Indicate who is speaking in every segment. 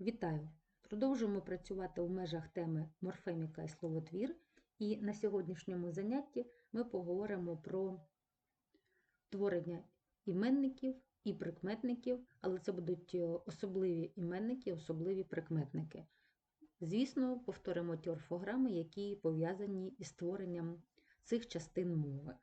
Speaker 1: Вітаю! Продовжуємо працювати в межах теми морфеміка і словотвір. І на сьогоднішньому занятті ми поговоримо про творення іменників і прикметників, але це будуть е, особливі іменники, особливі прикметники. Звісно, повторимо ті орфограми, які пов'язані із створенням цих частин мови.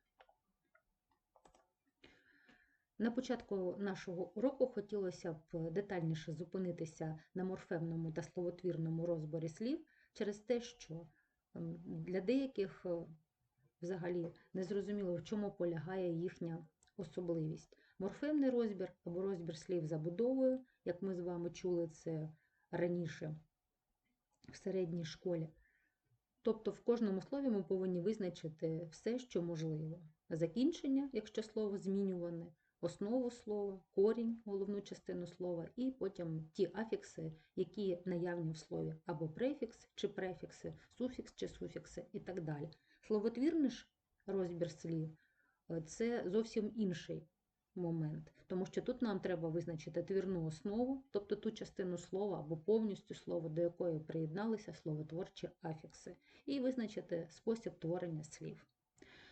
Speaker 1: На початку нашого уроку хотілося б детальніше зупинитися на морфемному та словотвірному розборі слів через те, що ем, для деяких е, взагалі незрозуміло, в чому полягає їхня особливість. Морфемний розбір або розбір слів забудовою, як ми з вами чули це раніше в середній школі. Тобто в кожному слові ми повинні визначити все, що можливо. Закінчення, якщо слово змінюване, основу слова, корінь, головну частину слова, і потім ті афікси, які наявні в слові, або префікс чи префікси, суфікс чи суфікси і так далі. Словотвірний ж розбір слів е, це зовсім інший момент, тому що тут нам треба визначити твірну основу, тобто ту частину слова або повністю слово, до якої приєдналися словотворчі афікси, і визначити спосіб творення слів.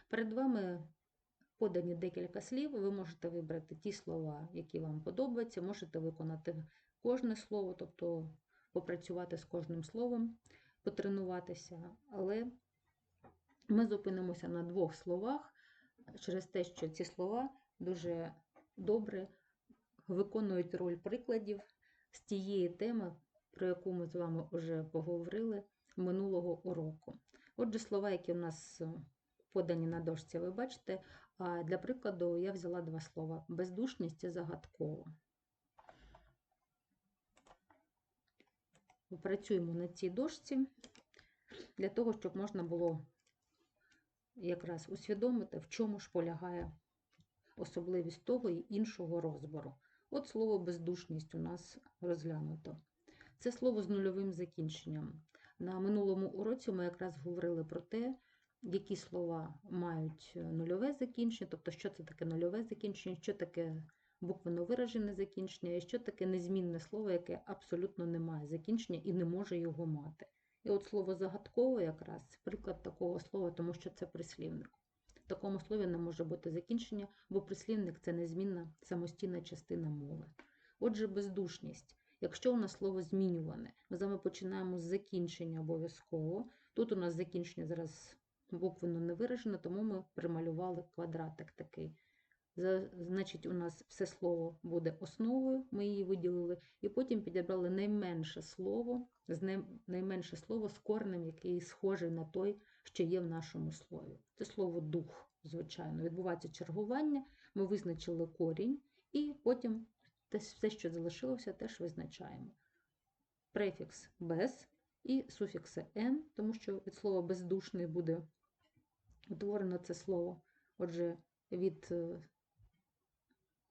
Speaker 1: Перед вами подані декілька слів, ви можете вибрати ті слова, які вам подобаються, можете виконати кожне слово, тобто попрацювати з кожним словом, потренуватися. Але ми зупинимося на двох словах через те, що ці слова дуже добре виконують роль прикладів з тієї теми, про яку ми з вами вже поговорили минулого уроку. Отже, слова, які в нас подані на дошці, ви бачите, для прикладу я взяла два слова: бездушність і загадково. Працюємо на цій дошці для того, щоб можна було якраз усвідомити, в чому ж полягає особливість того і іншого розбору. От слово бездушність у нас розглянуто. Це слово з нульовим закінченням. На минулому уроці ми якраз говорили про те, які слова мають нульове закінчення, тобто, що це таке нульове закінчення, що таке буквенно виражене закінчення, і що таке незмінне слово, яке абсолютно не має закінчення і не може його мати. І от слово загадкове якраз приклад такого слова, тому що це прислівник. В такому слові не може бути закінчення, бо прислівник це незмінна самостійна частина мови. Отже, бездушність. Якщо у нас слово змінюване, ми з вами починаємо з закінчення обов'язково. Тут у нас закінчення зараз буквенно не виражено, тому ми прималювали квадратик такий. Значить, у нас все слово буде основою, ми її виділили, і потім підібрали найменше слово, найменше слово з корнем, який схожий на той, що є в нашому слові. Це слово дух, звичайно. Відбувається чергування, ми визначили корінь, і потім все, що залишилося, теж визначаємо. Префікс без і суфікси «н», тому що від слова бездушний буде утворено це слово. Отже, від е,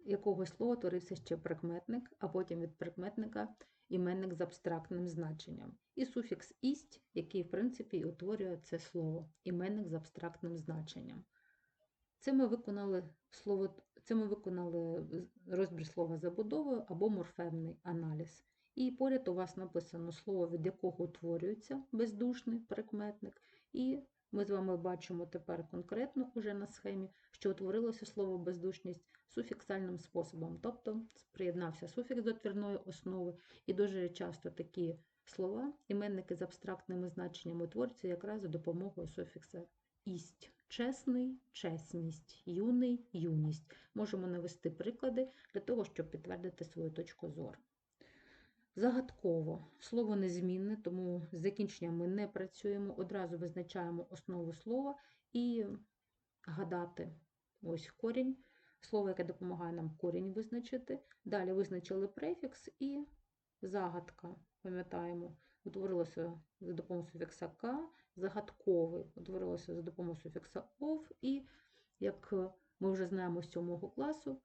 Speaker 1: якогось слова творився ще прикметник, а потім від прикметника іменник з абстрактним значенням. І суфікс ість, який, в принципі, утворює це слово, іменник з абстрактним значенням. Це ми виконали слово, це ми виконали розбір слова забудовою або морфемний аналіз. І поряд у вас написано слово, від якого утворюється бездушний прикметник, і ми з вами бачимо тепер конкретно уже на схемі, що утворилося слово бездушність суфіксальним способом, тобто приєднався суфікс до твірної основи, і дуже часто такі слова, іменники з абстрактними значеннями утворюються якраз за допомогою суфікса ість. Чесний, чесність, юний, юність. Можемо навести приклади для того, щоб підтвердити свою точку зору. Загадково. Слово незмінне, тому з закінченням ми не працюємо, одразу визначаємо основу слова і гадати ось корінь. Слово, яке допомагає нам корінь визначити. Далі визначили префікс і загадка. Пам'ятаємо, утворилося за допомогою суфікса К, загадковий утворилося за допомогою суфікса ов, і, як ми вже знаємо з 7 класу,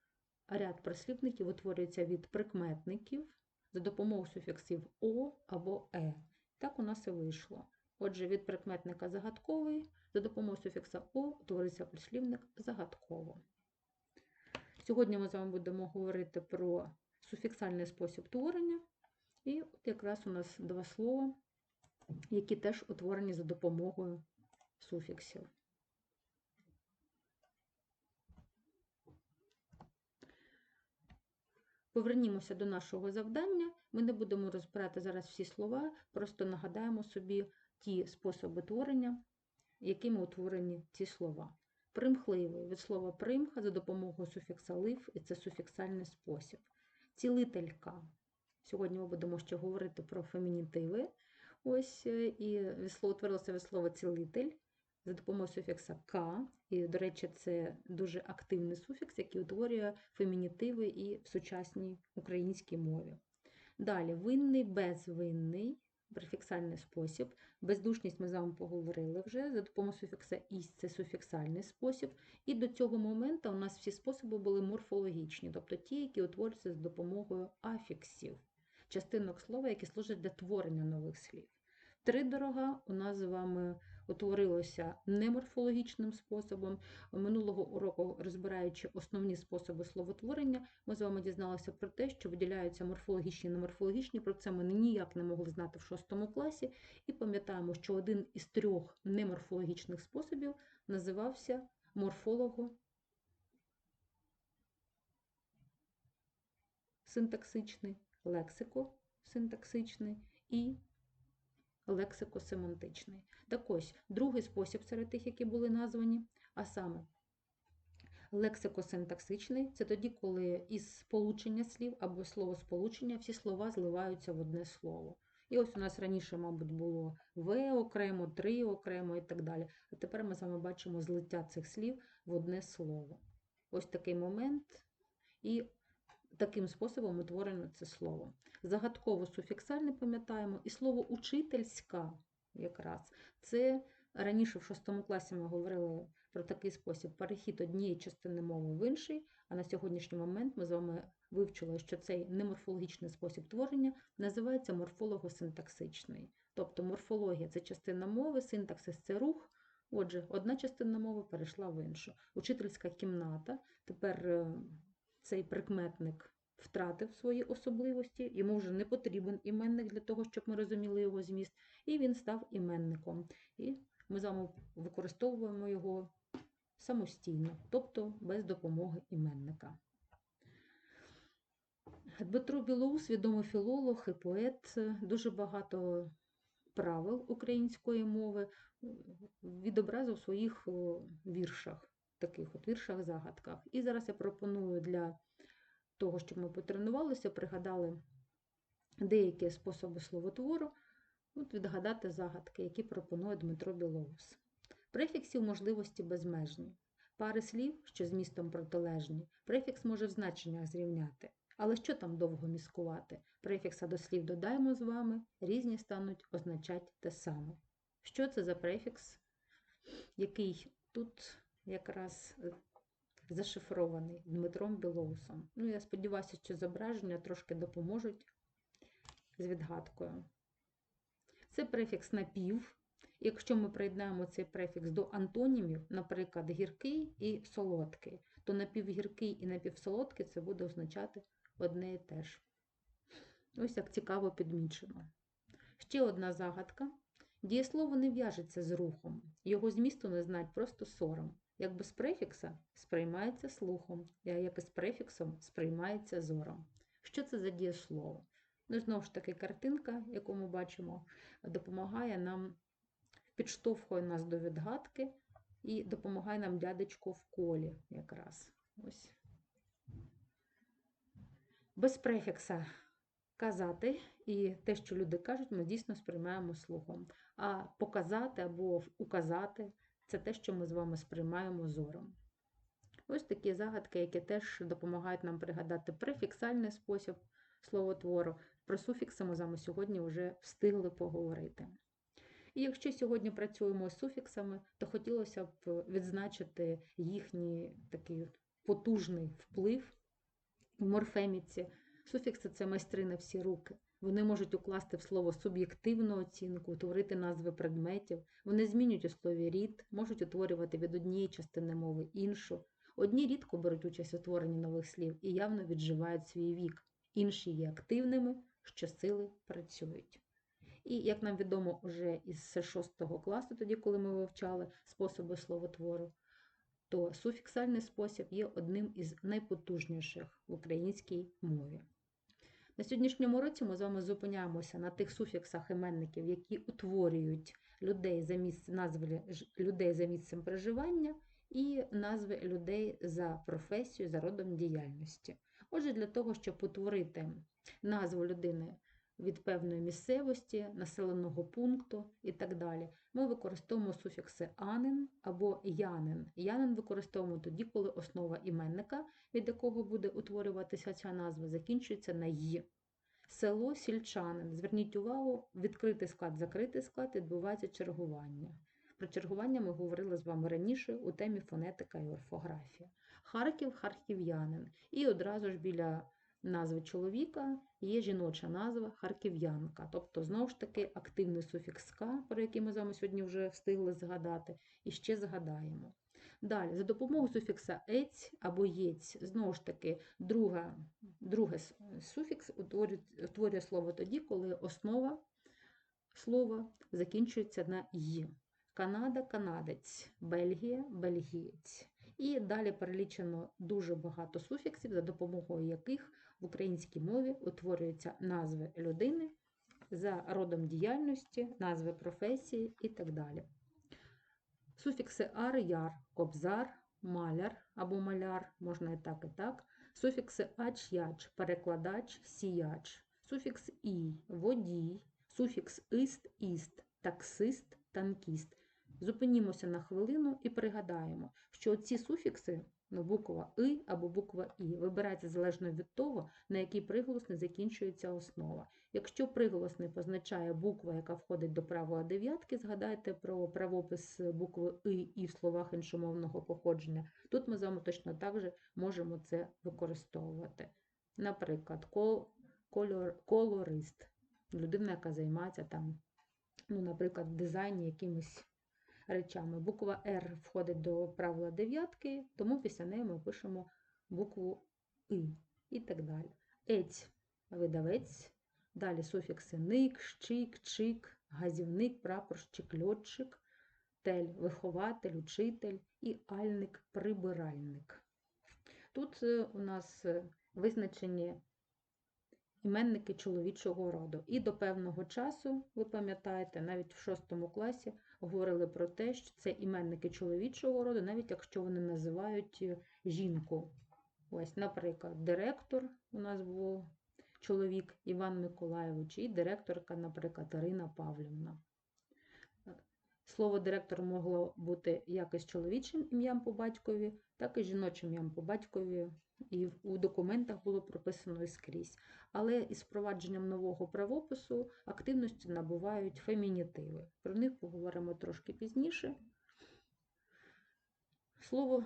Speaker 1: ряд прислівників утворюється від прикметників за допомогою суфіксів О або Е. Так у нас і вийшло. Отже, від прикметника загадковий за допомогою суфікса О утворився прислівник загадково. Сьогодні ми з вами будемо говорити про суфіксальний спосіб творення. І от якраз у нас два слова, які теж утворені за допомогою суфіксів. Повернімося до нашого завдання. Ми не будемо розбирати зараз всі слова, просто нагадаємо собі ті способи творення, якими утворені ці слова. Примхливий від слова примха за допомогою суфікса лив, і це суфіксальний спосіб. Цілителька. Сьогодні ми будемо ще говорити про фемінітиви. Ось, е, і від слова утворилося від слова цілитель за допомогою суфікса К. І, до речі, це дуже активний суфікс, який утворює фемінітиви і в сучасній українській мові. Далі винний, безвинний, префіксальний спосіб. Бездушність ми з вами поговорили вже. За допомогою суфікса ісь це суфіксальний спосіб. І до цього моменту у нас всі способи були морфологічні, тобто ті, які утворюються з допомогою афіксів, частинок слова, які служать для творення нових слів. Тридорога у нас з вами утворилося неморфологічним способом. Минулого уроку, розбираючи основні способи словотворення, ми з вами дізналися про те, що виділяються морфологічні і неморфологічні. Про це ми ніяк не могли знати в шостому класі. І пам'ятаємо, що один із трьох неморфологічних способів називався морфолого синтаксичний, лексико-синтаксичний і лексико-семантичний. Так ось, другий спосіб серед тих, які були названі, а саме лексико-синтаксичний це тоді, коли із сполучення слів або словосполучення всі слова зливаються в одне слово. І ось у нас раніше, мабуть, було В окремо, три окремо і так далі. А тепер ми з вами бачимо злиття цих слів в одне слово. Ось такий момент. І таким способом утворено це слово. Загадково суфіксальне пам'ятаємо, і слово учительська якраз це раніше в шостому класі ми говорили про такий спосіб перехід однієї частини мови в інший, а на сьогоднішній момент ми з вами вивчили, що цей неморфологічний спосіб творення називається морфолого-синтаксичний. Тобто морфологія це частина мови, синтаксис це рух. Отже, одна частина мови перейшла в іншу. Учительська кімната. Тепер е, цей прикметник втратив свої особливості, йому вже не потрібен іменник для того, щоб ми розуміли його зміст, і він став іменником. І ми з вами використовуємо його самостійно, тобто без допомоги іменника. Дмитро Білоус, відомий філолог і поет, дуже багато правил української мови відобразив у своїх віршах, таких от віршах-загадках. І зараз я пропоную для того, щоб ми потренувалися, пригадали деякі способи словотвору, от відгадати загадки, які пропонує Дмитро Білоус. Префіксів можливості безмежні. Пари слів, що з містом протилежні, префікс може в значеннях зрівняти. Але що там довго міскувати? Префікса до слів додаємо з вами, різні стануть означати те саме. Що це за префікс, який тут якраз е, зашифрований Дмитром Білоусом. Ну, я сподіваюся, що зображення трошки допоможуть з відгадкою. Це префікс напів. Якщо ми приєднаємо цей префікс до антонімів, наприклад, гіркий і солодкий, то напівгіркий і напівсолодкий це буде означати одне і те ж. Ось як цікаво підмічено. Ще одна загадка. Дієслово не в'яжеться з рухом, його змісту не знають просто сором. Як без префікса сприймається слухом, а як із префіксом сприймається зором. Що це за дієслово? Ну, знову ж таки, картинка, яку ми бачимо, допомагає нам, підштовхує нас до відгадки і допомагає нам дядечко в колі якраз. Ось. Без префікса казати, і те, що люди кажуть, ми дійсно сприймаємо слухом. А показати або указати це те, що ми з вами сприймаємо зором. Ось такі загадки, які теж допомагають нам пригадати префіксальний спосіб словотвору. Про суфікси ми з вами сьогодні вже встигли поговорити. І якщо сьогодні працюємо з суфіксами, то хотілося б відзначити їхній такий потужний вплив в морфеміці. Суфікси це майстри на всі руки. Вони можуть укласти в слово суб'єктивну оцінку, утворити назви предметів, вони змінюють у слові рід, можуть утворювати від однієї частини мови іншу. Одні рідко беруть участь у творенні нових слів і явно відживають свій вік, інші є активними, що сили працюють. І як нам відомо вже із 6 класу, тоді, коли ми вивчали способи словотвору, то суфіксальний спосіб є одним із найпотужніших в українській мові. На сьогоднішньому році ми з вами зупиняємося на тих суфіксах іменників, які утворюють людей за місце, назви людей за місцем проживання і назви людей за професією, за родом діяльності. Отже, для того, щоб утворити назву людини від певної місцевості, населеного пункту і так далі, ми використовуємо суфікси анин або янин. Янин використовуємо тоді, коли основа іменника, від якого буде утворюватися ця назва, закінчується на «й». Село сільчанин. Зверніть увагу, відкритий склад, закритий склад відбувається чергування. Про чергування ми говорили з вами раніше у темі фонетика і орфографія. Харків харків'янин. І одразу ж біля назви чоловіка є жіноча назва харків'янка. Тобто, знову ж таки, активний суфікс «ка», про який ми з вами сьогодні вже встигли згадати, і ще згадаємо. Далі, за допомогою суфікса ець або єць, знову ж таки, друга, другий суфікс утворює, утворює слово тоді, коли основа слова закінчується на «й». Канада канадець, Бельгія бельгієць. І далі перелічено дуже багато суфіксів, за допомогою яких в українській мові утворюються назви людини за родом діяльності, назви професії і так далі. Суфікси ар, яр, кобзар, маляр або маляр, можна і так, і так. Суфікси ач, яч, перекладач, сіяч. Суфікс і, водій, суфікс ист, іст, таксист, танкіст. Зупинімося на хвилину і пригадаємо, що ці суфікси, ну, буква И або буква І, вибирається залежно від того, на який приголосний закінчується основа. Якщо приголосний позначає буква, яка входить до правої дев'ятки, згадайте про правопис букви И і в словах іншомовного походження, тут ми з вами точно так же можемо це використовувати. Наприклад, кол- кольор, колорист, людина, яка займається там, ну, наприклад, в дизайні якимись речами. Буква Р входить до правила дев'ятки, тому після неї ми пишемо букву И і так далі. Ець видавець, далі суфікси ник, щик, чик, газівник, прапорщик, льотчик, тель вихователь, учитель і альник, прибиральник. Тут е, у нас е, визначені іменники чоловічого роду. І до певного часу, ви пам'ятаєте, навіть в шостому класі говорили про те, що це іменники чоловічого роду, навіть якщо вони називають е, жінку. Ось, наприклад, директор у нас був чоловік Іван Миколайович, і директорка, наприклад, Ірина Павлівна. Слово директор могло бути як із чоловічим ім'ям по батькові, так і жіночим ім'ям по батькові. І у документах було прописано і скрізь. Але із впровадженням нового правопису активності набувають фемінітиви. Про них поговоримо трошки пізніше. Слово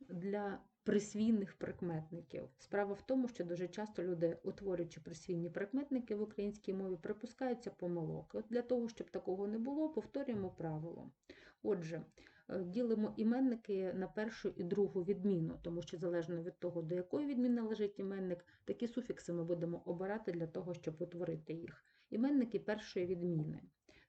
Speaker 1: для присвійних прикметників. Справа в тому, що дуже часто люди, утворюючи присвійні прикметники в українській мові, припускаються помилок. От для того, щоб такого не було, повторюємо правило. Отже, е, ділимо іменники на першу і другу відміну, тому що залежно від того, до якої відміни лежить іменник, такі суфікси ми будемо обирати для того, щоб утворити їх. Іменники першої відміни.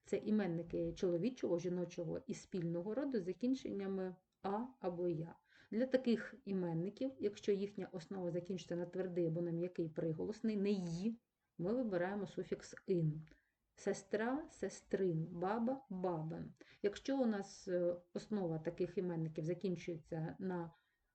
Speaker 1: Це іменники чоловічого, жіночого і спільного роду з закінченнями а або я. Для таких іменників, якщо їхня основа закінчиться на твердий або на м'який приголосний, не «ї», ми вибираємо суфікс ин. Сестра, сестрин, баба, бабин. Якщо у нас е, основа таких іменників закінчується на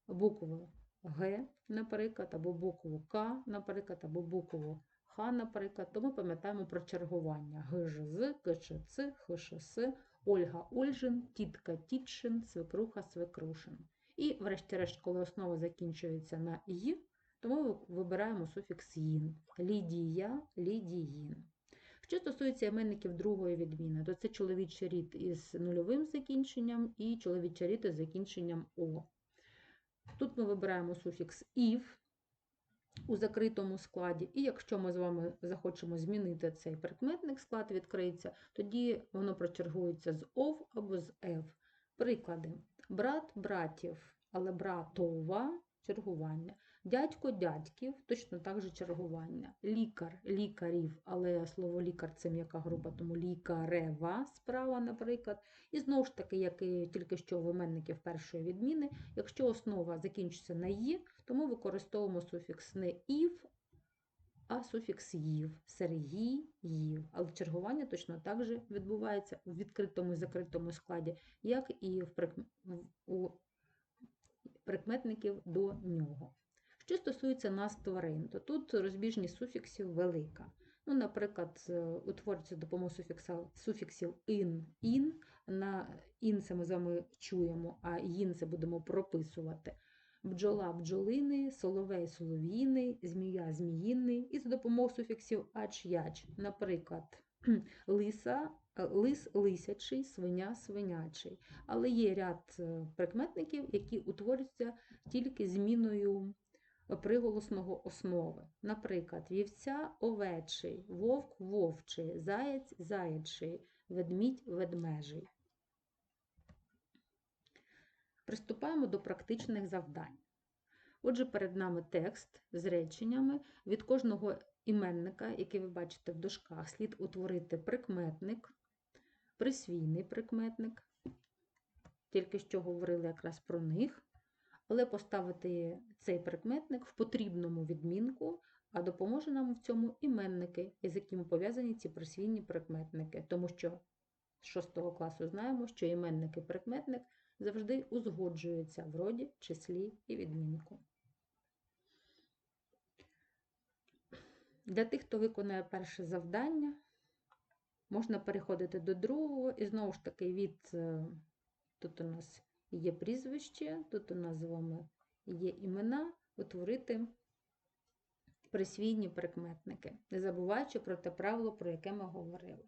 Speaker 1: букву Г, наприклад, або букву К, наприклад, або букву Х, наприклад, то ми пам'ятаємо про чергування ГЖЗ, КЧЦ, ХШС, Ольга Ольжин, тітка Тітшин, свекруха Свекрушин. І, врешті-решт, коли основа закінчується на «й», то ми вибираємо суфікс «їн». Лідія, лідіїн. Що стосується іменників другої відміни, то це чоловічий рід із нульовим закінченням і чоловічий рід із закінченням О. Тут ми вибираємо суфікс «ів» у закритому складі, і якщо ми з вами захочемо змінити цей прикметник, склад відкриється, тоді воно прочергується з ов або з ев. Приклади. Брат братів, але братова чергування. Дядько дядьків, точно так же чергування. Лікар лікарів, але слово лікар це м'яка група, тому лікарева справа, наприклад. І знову ж таки, як і тільки що в іменників першої відміни, якщо основа закінчиться на «ї», то ми використовуємо суфікс не ів, а суфікс їв. Сергій їв. Але чергування точно так же відбувається у відкритому і закритому складі, як і в прик- в- у прикметників до нього. Що стосується нас тварин, то тут розбіжність суфіксів велика. Ну, наприклад, утворюється допомогою суфікса, суфіксів ин, ін. На ін це ми з вами чуємо, а їн це будемо прописувати. Бджола бджолини, соловей солов'їний, змія зміїний. І за допомогою суфіксів ач яч. Наприклад, лиса, е, лис лисячий, свиня свинячий. Але є ряд е, прикметників, які утворюються тільки зміною приголосного основи. Наприклад, вівця овечий, вовк вовчий, заєць заячий, ведмідь ведмежий. Приступаємо до практичних завдань. Отже, перед нами текст з реченнями. Від кожного іменника, який ви бачите в дужках, слід утворити прикметник, присвійний прикметник. Тільки що говорили якраз про них, але поставити цей прикметник в потрібному відмінку, а допоможе нам в цьому іменники, із якими пов'язані ці присвійні прикметники, тому що з 6 класу знаємо, що іменник і прикметник завжди узгоджуються в роді, числі і відмінку. Для тих, хто виконує перше завдання, можна переходити до другого, і знову ж таки від е, тут у нас є прізвище, тут у нас з вами є імена, утворити присвійні прикметники, не забуваючи про те правило, про яке ми говорили.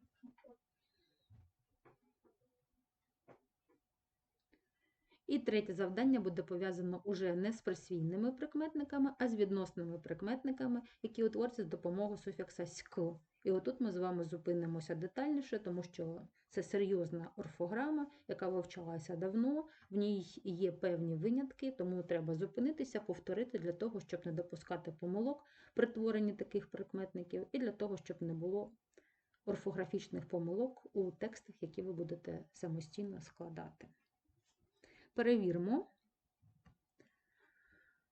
Speaker 1: І третє завдання буде пов'язано уже не з присвійними прикметниками, а з відносними прикметниками, які утворюються з допомогою суфікса «ськ». І отут ми з вами зупинимося детальніше, тому що це серйозна орфограма, яка вивчалася давно, в ній є певні винятки, тому треба зупинитися, повторити для того, щоб не допускати помилок при творенні таких прикметників, і для того, щоб не було орфографічних помилок у текстах, які ви будете самостійно складати. Перевірмо.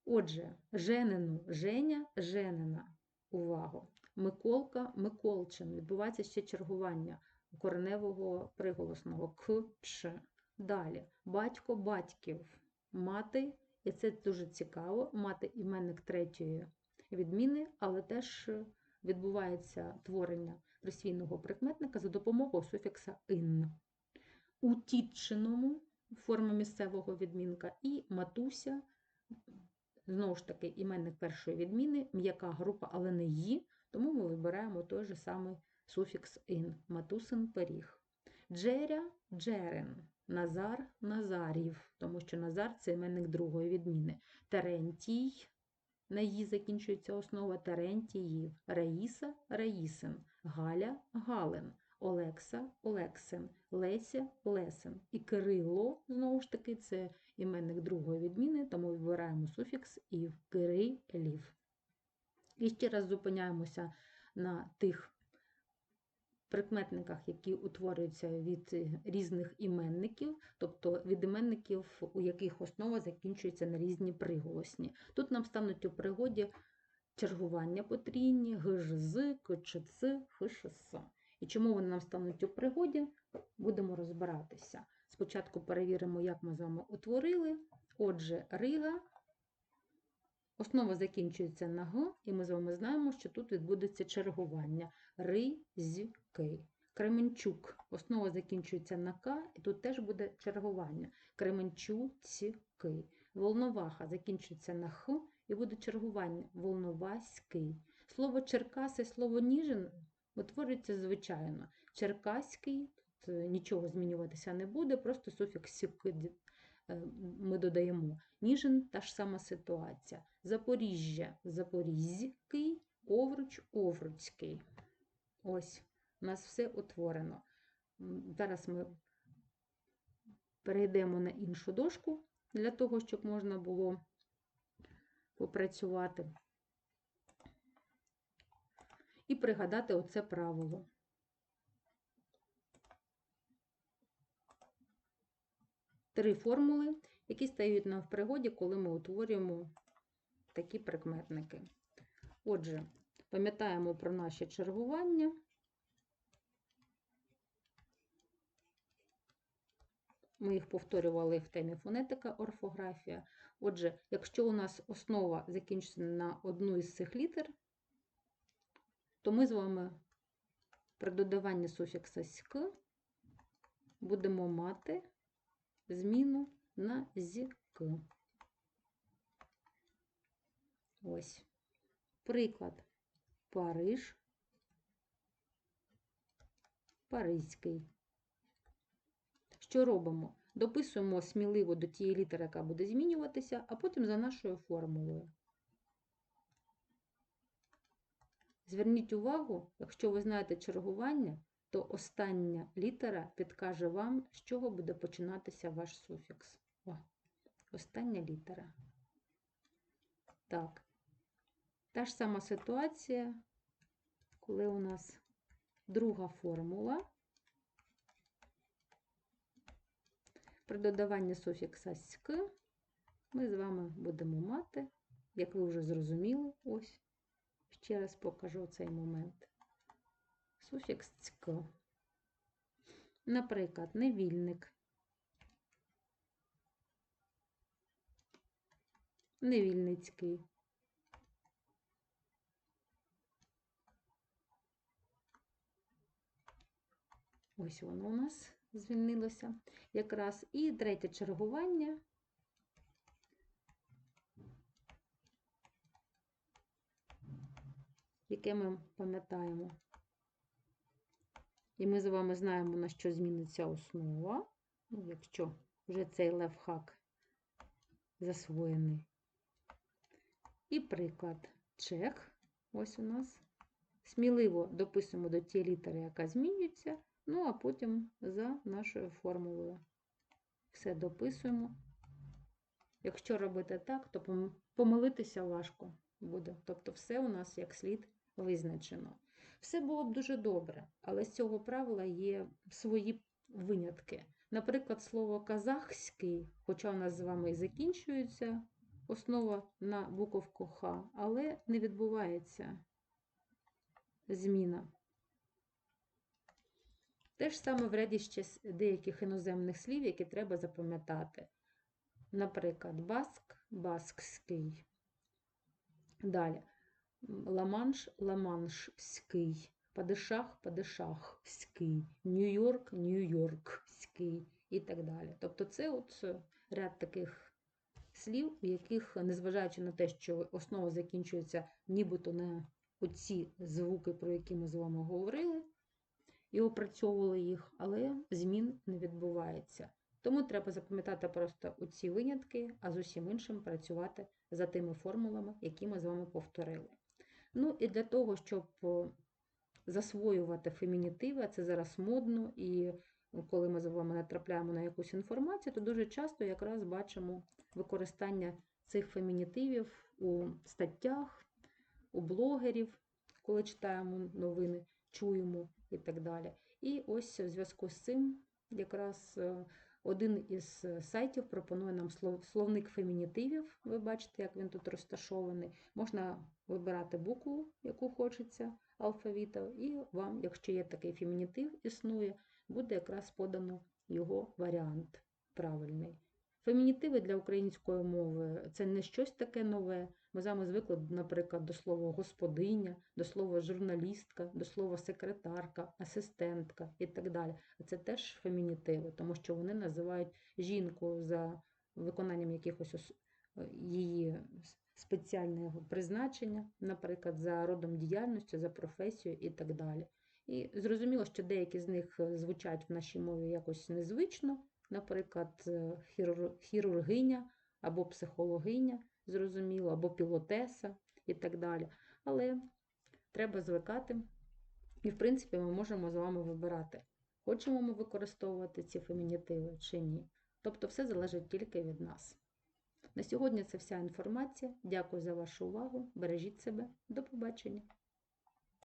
Speaker 1: Отже, женину, Женя, Женина. Увагу. Миколка, Миколчин. Відбувається ще чергування кореневого приголосного к, ч. Далі. Батько, батьків. Мати, і це дуже цікаво, мати іменник третьої відміни, але теж відбувається творення присвійного прикметника за допомогою суфікса ин. У тітчиному форма місцевого відмінка, і матуся, знову ж таки, іменник першої відміни, м'яка група, але не «ї», тому ми вибираємо той же самий суфікс ин, матусин пиріг. Джеря джерен, Назар Назарів, тому що Назар це іменник другої відміни. Терентій, на «ї» закінчується основа Терентіїв, Раїса Раїсин, Галя Галин. Олекса, Олексин, Леся, Лесин. І Кирило, знову ж таки, це іменник другої відміни, тому вибираємо суфікс ів, Кирилів. І ще раз зупиняємося на тих прикметниках, які утворюються від різних іменників, тобто від іменників, у яких основа закінчується на різні приголосні. Тут нам стануть у пригоді чергування потрійні, гж, з, кчц, хшс. І чому вони нам стануть у пригоді, будемо розбиратися. Спочатку перевіримо, як ми з вами утворили. Отже, Рига. Основа закінчується на Г, і ми з вами знаємо, що тут відбудеться чергування. Ри-з-ки. Кременчук. Основа закінчується на К, і тут теж буде чергування. Кременчуцьки. Волноваха закінчується на Х, і буде чергування. Волноваський. Слово Черкаси, слово Ніжин утворюється звичайно. Черкаський, тут нічого змінюватися не буде, просто суфікс «сік» ми додаємо. Ніжин та ж сама ситуація. Запоріжжя Запорізький, Овруч Овруцький. Ось, у нас все утворено. Зараз ми перейдемо на іншу дошку для того, щоб можна було попрацювати і пригадати оце правило. Три формули, які стають нам в пригоді, коли ми утворюємо такі прикметники. Отже, пам'ятаємо про наші чергування. Ми їх повторювали в темі фонетика, орфографія. Отже, якщо у нас основа закінчується на одну із цих літер, то ми з вами при додаванні суфікса «ськ» будемо мати зміну на «зьк». Ось. Приклад. Париж. Паризький. Що робимо? Дописуємо сміливо до тієї літери, яка буде змінюватися, а потім за нашою формулою. Зверніть увагу, якщо ви знаєте чергування, то остання літера підкаже вам, з чого буде починатися ваш суфікс. О, остання літера. Так. Та ж сама ситуація, коли у нас друга формула. При додаванні суфікса «ськ» ми з вами будемо мати, як ви вже зрозуміли, ось, ще раз покажу цей момент. Суфікс «цьк». Наприклад, невільник. Невільницький. Ось воно у нас звільнилося якраз. І третє чергування. Яке ми пам'ятаємо. І ми з вами знаємо, на що зміниться основа. Ну, якщо вже цей левхак засвоєний. І приклад чех. Ось у нас. Сміливо дописуємо до тієї літери, яка змінюється. Ну, а потім за нашою формулою. Все дописуємо. Якщо робити так, то помилитися важко буде. Тобто, все у нас як слід визначено. Все було б дуже добре, але з цього правила є свої винятки. Наприклад, слово казахський, хоча у нас з вами і закінчується основа на буковку Х, але не відбувається зміна. Те ж саме в ряді ще деяких іноземних слів, які треба запам'ятати. Наприклад, баск, баскський. Далі. Ламанш, ламаншський. Падишах, падишахський. Нью-Йорк, Нью-Йоркський і так далі. Тобто це от ряд таких слів, у яких, незважаючи на те, що основа закінчується нібито на оці звуки, про які ми з вами говорили, і опрацьовували їх, але змін не відбувається. Тому треба запам'ятати просто оці винятки, а з усім іншим працювати за тими формулами, які ми з вами повторили. Ну і для того, щоб засвоювати фемінітиви, це зараз модно, і коли ми з вами натрапляємо на якусь інформацію, то дуже часто якраз бачимо використання цих фемінітивів у статтях, у блогерів, коли читаємо новини, чуємо і так далі. І ось в зв'язку з цим якраз е, один із сайтів пропонує нам словник фемінітивів. Ви бачите, як він тут розташований. Можна вибирати букву, яку хочеться алфавіта, і вам, якщо є такий фемінітив, існує, буде якраз подано його варіант правильний. Фемінітиви для української мови це не щось таке нове. Ми з вами звикли, наприклад, до слова господиня, до слова журналістка, до слова секретарка, асистентка і так далі. Це теж фемінітиви, тому що вони називають жінку за виконанням якихось її спеціального призначення, наприклад, за родом діяльності, за професією і так далі. І зрозуміло, що деякі з них звучать в нашій мові якось незвично, наприклад, хірургиня або психологиня зрозуміло, або пілотеса і так далі. Але треба звикати, і, в принципі, ми можемо з вами вибирати, хочемо ми використовувати ці фемінітиви чи ні. Тобто, все залежить тільки від нас. На сьогодні це вся інформація. Дякую за вашу увагу. Бережіть себе. До побачення.